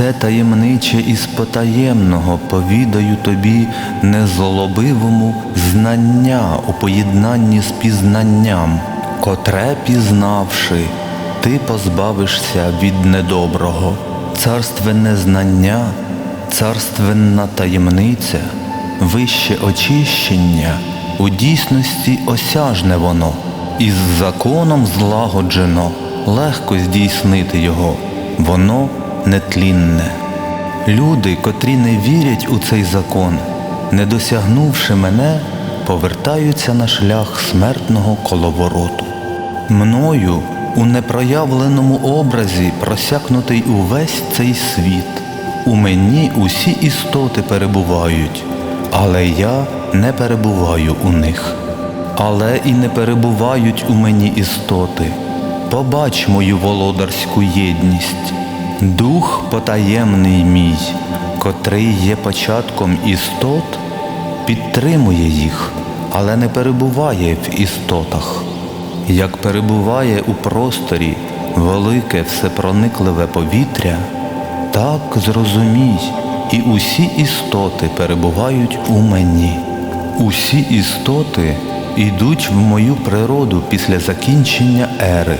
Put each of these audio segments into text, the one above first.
Все таємниче із потаємного повідаю тобі незолобивому знання у поєднанні з пізнанням, котре пізнавши, ти позбавишся від недоброго, царственне знання, царственна таємниця, вище очищення, у дійсності осяжне воно, із законом злагоджено, легко здійснити його, воно нетлінне. Люди, котрі не вірять у цей закон, не досягнувши мене, повертаються на шлях смертного коловороту. Мною у непроявленому образі просякнутий увесь цей світ. У мені усі істоти перебувають, але я не перебуваю у них. Але і не перебувають у мені істоти. Побач мою володарську єдність. Дух потаємний мій, котрий є початком істот, підтримує їх, але не перебуває в істотах. Як перебуває у просторі велике всепроникливе повітря, так зрозумій, і усі істоти перебувають у мені. Усі істоти йдуть в мою природу після закінчення ери,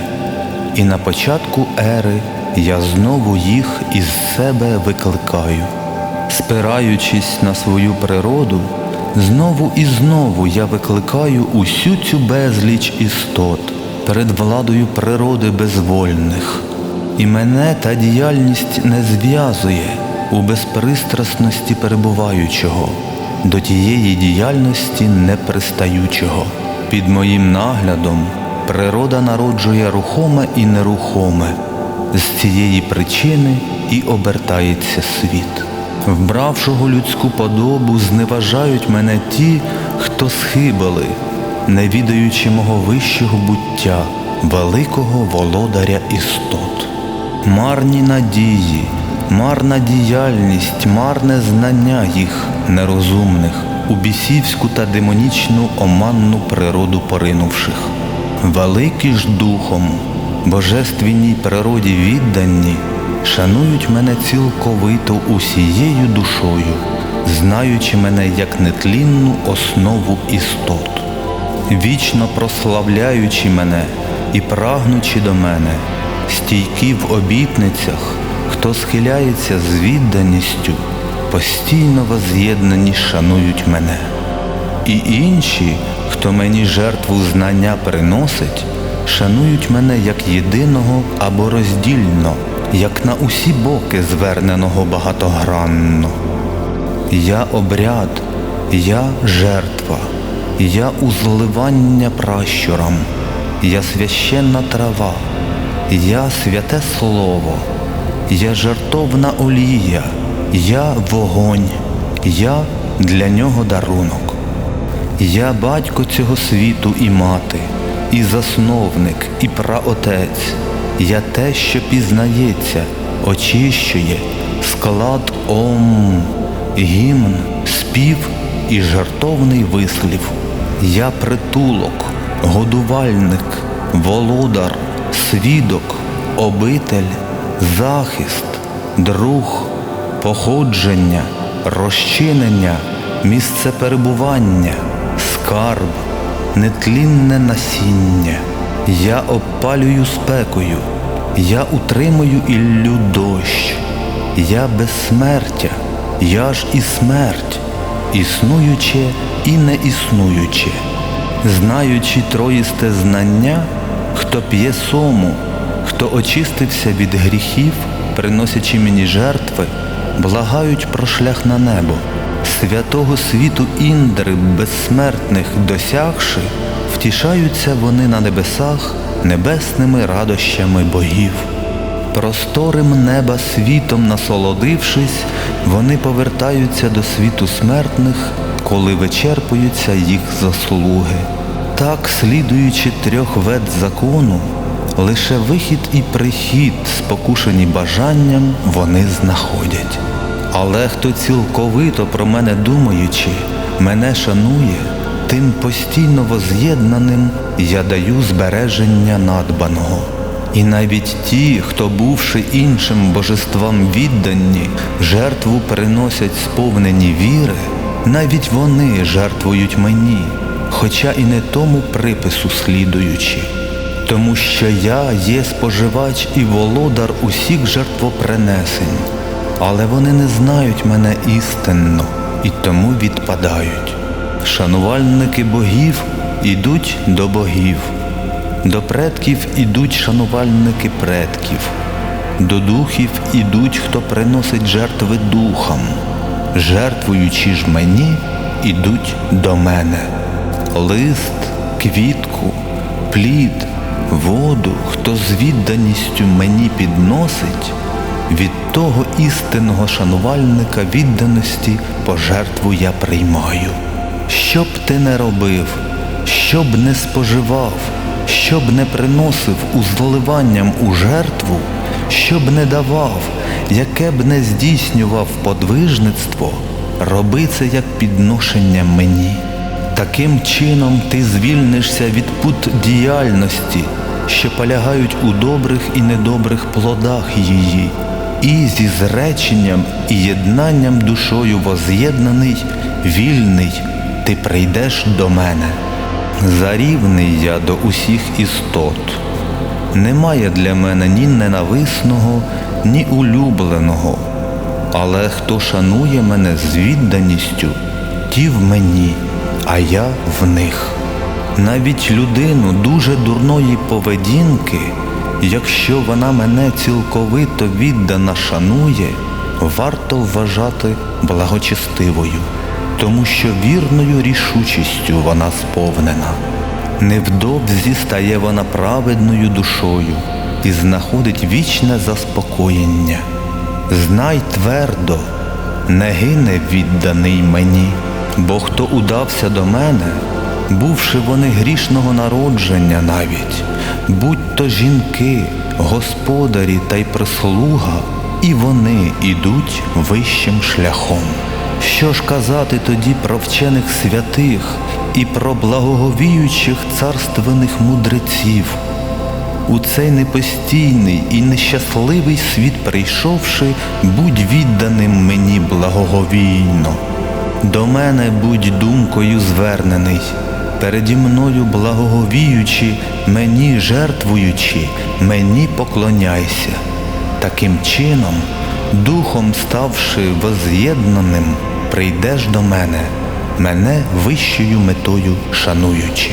і на початку ери я знову їх із себе викликаю. Спираючись на свою природу, знову і знову я викликаю усю цю безліч істот перед владою природи безвольних. І мене та діяльність не зв'язує у безпристрасності перебуваючого, до тієї діяльності непристаючого. Під моїм наглядом природа народжує рухоме і нерухоме. З цієї причини і обертається світ. Вбравшого людську подобу, зневажають мене ті, хто схибили, не відаючи мого вищого буття, великого володаря істот. Марні надії, марна діяльність, марне знання їх нерозумних, у бісівську та демонічну оманну природу поринувших. Великі ж духом, божественній природі віддані, шанують мене цілковито усією душою, знаючи мене як нетлінну основу істот, вічно прославляючи мене і прагнучи до мене, стійкі в обітницях, хто схиляється з відданістю, постійно воз'єднані шанують мене. І інші, хто мені жертву знання приносить, шанують мене як єдиного або роздільно, як на усі боки зверненого багатогранно. Я обряд, я жертва, я узливання пращурам, я священна трава, я святе слово, я жертовна олія, я вогонь, я для нього дарунок. Я батько цього світу і мати, і засновник, і праотець. Я те, що пізнається, очищує, склад ом, гімн, спів і жартовний вислів. Я притулок, годувальник, володар, свідок, обитель, захист, друг, походження, розчинення, місце перебування, скарб, нетлінне насіння. Я обпалюю спекою, я утримую іллю дощ, я безсмертя, я ж і смерть, існуюче і не існуюче, знаючи троїсте знання, хто п'є сому, хто очистився від гріхів, приносячи мені жертви, благають про шлях на небо, святого світу індри безсмертних досягши, втішаються вони на небесах небесними радощами богів. Просторим неба світом насолодившись, вони повертаються до світу смертних, коли вичерпуються їх заслуги. Так, слідуючи трьох вед закону, лише вихід і прихід, спокушені бажанням, вони знаходять. Але хто цілковито про мене думаючи, мене шанує, тим постійно воз'єднаним я даю збереження надбаного. І навіть ті, хто, бувши іншим божествам віддані, жертву приносять сповнені віри, навіть вони жертвують мені, хоча і не тому припису слідуючи. Тому що я є споживач і володар усіх жертвопринесень, але вони не знають мене істинно і тому відпадають. Шанувальники богів ідуть до богів, до предків ідуть шанувальники предків, до духів ідуть, хто приносить жертви духам, жертвуючи ж мені, ідуть до мене. Лист, квітку, плід, воду, хто з відданістю мені підносить, від того істинного шанувальника відданості пожертву я приймаю. Що б ти не робив, що б не споживав, що б не приносив узливанням у жертву, що б не давав, яке б не здійснював подвижництво, роби це як підношення мені. Таким чином ти звільнишся від пут діяльності, що полягають у добрих і недобрих плодах її, і зі зреченням і єднанням душою воз'єднаний, вільний, ти прийдеш до мене. Зарівний я до усіх істот. Немає для мене ні ненависного, ні улюбленого. Але хто шанує мене з відданістю, ті в мені, а я в них. Навіть людину дуже дурної поведінки, якщо вона мене цілковито віддана шанує, варто вважати благочестивою, тому що вірною рішучістю вона сповнена. Невдовзі стає вона праведною душою і знаходить вічне заспокоєння. Знай твердо, не гине відданий мені, бо хто удався до мене, бувши вони грішного народження навіть, будь то жінки, господарі та й прислуга, і вони ідуть вищим шляхом. Що ж казати тоді про вчених святих і про благоговіючих царственних мудреців? У цей непостійний і нещасливий світ прийшовши, будь відданим мені благоговійно. До мене будь думкою звернений, переді мною благоговіючи, мені жертвуючи, мені поклоняйся. Таким чином, духом ставши воз'єднаним, прийдеш до мене, мене вищою метою шануючи.